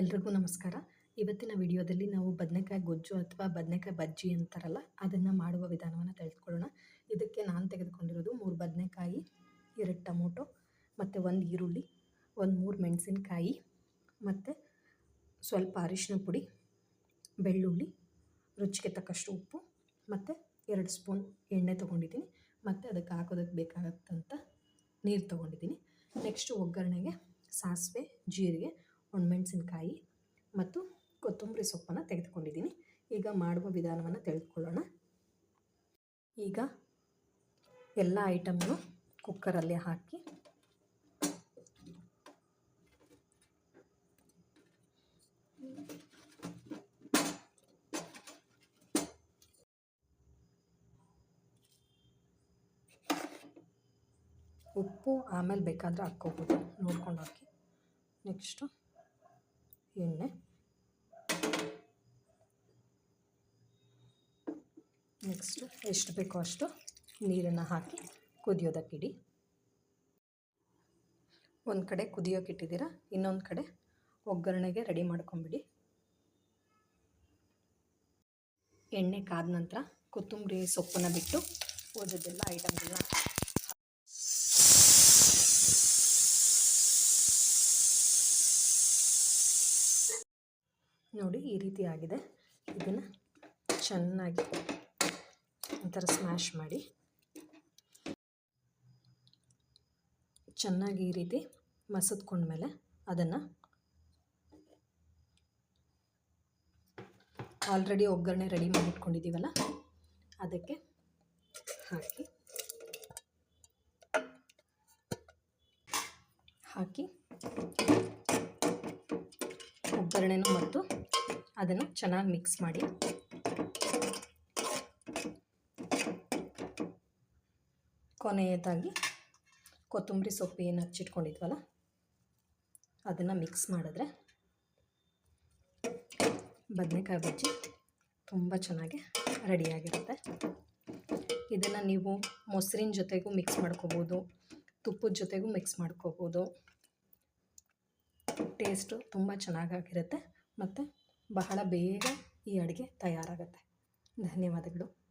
ಎಲ್ರಿಗೂ ನಮಸ್ಕಾರ. ಇವತ್ತಿನ ವಿಡಿಯೋದಲ್ಲಿ ನಾವು ಬದನೆಕಾಯಿ ಗೊಜ್ಜು ಅಥವಾ ಬದನೆಕಾಯಿ ಬಜ್ಜಿ ಅಂತಾರಲ್ಲ, ಅದನ್ನು ಮಾಡುವ ವಿಧಾನವನ್ನು ತಿಳಿದುಕೊಳ್ಳೋಣ ಇದಕ್ಕೆ ನಾನು ತೆಗೆದುಕೊಂಡಿರೋದು ಮೂರು ಬದನೆಕಾಯಿ, ಎರಡು ಟೊಮೊಟೊ, ಮತ್ತು ಒಂದು ಈರುಳ್ಳಿ, ಒಂದು ಮೂರು ಮೆಣಸಿನಕಾಯಿ, ಮತ್ತು ಸ್ವಲ್ಪ ಅರಿಶಿನ ಪುಡಿ, ಬೆಳ್ಳುಳ್ಳಿ, ರುಚಿಗೆ ತಕ್ಕಷ್ಟು ಉಪ್ಪು, ಮತ್ತು ಎರಡು ಸ್ಪೂನ್ ಎಣ್ಣೆ ತೊಗೊಂಡಿದ್ದೀನಿ, ಮತ್ತು ಅದಕ್ಕೆ ಹಾಕೋದಕ್ಕೆ ಬೇಕಾಗತ್ತಂತ ನೀರು ತೊಗೊಂಡಿದ್ದೀನಿ. ನೆಕ್ಸ್ಟು ಒಗ್ಗರಣೆಗೆ ಸಾಸಿವೆ, ಜೀರಿಗೆ ಒಣಮೆಣಸಿನ್ಕಾಯಿ ಮತ್ತು ಕೊತ್ತಂಬರಿ ಸೊಪ್ಪನ್ನು ತೆಗೆದುಕೊಂಡಿದ್ದೀನಿ. ಈಗ ಮಾಡುವ ವಿಧಾನವನ್ನು ತಿಳಿದುಕೊಳ್ಳೋಣ ಈಗ ಎಲ್ಲ ಐಟಮ್ನು ಕುಕ್ಕರಲ್ಲಿ ಹಾಕಿ. ಉಪ್ಪು ಆಮೇಲೆ ಬೇಕಾದರೆ ಹಾಕ್ಕೋಬೋದು. ನೋಡ್ಕೊಂಡು ಹಾಕಿ. ನೆಕ್ಸ್ಟು ಎಣ್ಣೆ ನೆಕ್ಸ್ಟು ಎಷ್ಟು ಬೇಕೋ ಅಷ್ಟು ನೀರನ್ನು ಹಾಕಿ ಕುದಿಯೋದಕ್ಕಿಡಿ ಒಂದು ಕಡೆ ಕುದಿಯೋಕೆ ಇಟ್ಟಿದ್ದೀರಾ, ಇನ್ನೊಂದು ಕಡೆ ಒಗ್ಗರಣೆಗೆ ರೆಡಿ ಮಾಡ್ಕೊಂಬಿಡಿ. ಎಣ್ಣೆ ಕಾದ ನಂತರ ಕೊತ್ತಂಬರಿ ಸೊಪ್ಪನ್ನು ಬಿಟ್ಟು ಉಳಿದಿದ್ದೆಲ್ಲ ಐಟಮ್ಗಳನ್ನ ನೋಡಿ ಈ ರೀತಿ ಆಗಿದೆ. ಇದನ್ನು ಚೆನ್ನಾಗಿ ಒಂಥರ ಸ್ಮ್ಯಾಶ್ ಮಾಡಿ. ಚೆನ್ನಾಗಿ ಈ ರೀತಿ ಮಸದ್ಕೊಂಡ್ಮೇಲೆ ಅದನ್ನು ಆಲ್ರೆಡಿ ಒಗ್ಗರಣೆ ರೆಡಿ ಮಾಡಿಟ್ಕೊಂಡಿದ್ದೀವಲ್ಲ ಅದಕ್ಕೆ ಹಾಕಿ. ಹಾಕಿ ಒಗ್ಗರಣೆನೂ ಮತ್ತು ಅದನ್ನು ಚೆನ್ನಾಗಿ ಮಿಕ್ಸ್ ಮಾಡಿ. ಕೊನೆಯದಾಗಿ ಕೊತ್ತಂಬರಿ ಸೊಪ್ಪು ಏನು ಹಚ್ಚಿಟ್ಕೊಂಡಿದ್ವಲ್ಲ, ಅದನ್ನು ಮಿಕ್ಸ್ ಮಾಡಿದ್ರೆ ಬದನೆಕಾಯಿ ಬಜ್ಜಿ ತುಂಬ ಚೆನ್ನಾಗಿ ರೆಡಿಯಾಗಿರುತ್ತೆ. ಇದನ್ನು ನೀವು ಮೊಸರಿನ ಜೊತೆಗೂ ಮಿಕ್ಸ್ ಮಾಡ್ಕೋಬೋದು, ತುಪ್ಪದ ಜೊತೆಗೂ ಮಿಕ್ಸ್ ಮಾಡ್ಕೋಬೋದು. ಟೇಸ್ಟು ತುಂಬ ಚೆನ್ನಾಗಾಗಿರುತ್ತೆ. ಮತ್ತು ಬಹಳ ಬೇಗ ಈ ಅಡುಗೆ ತಯಾರಾಗುತ್ತೆ. ಧನ್ಯವಾದಗಳು.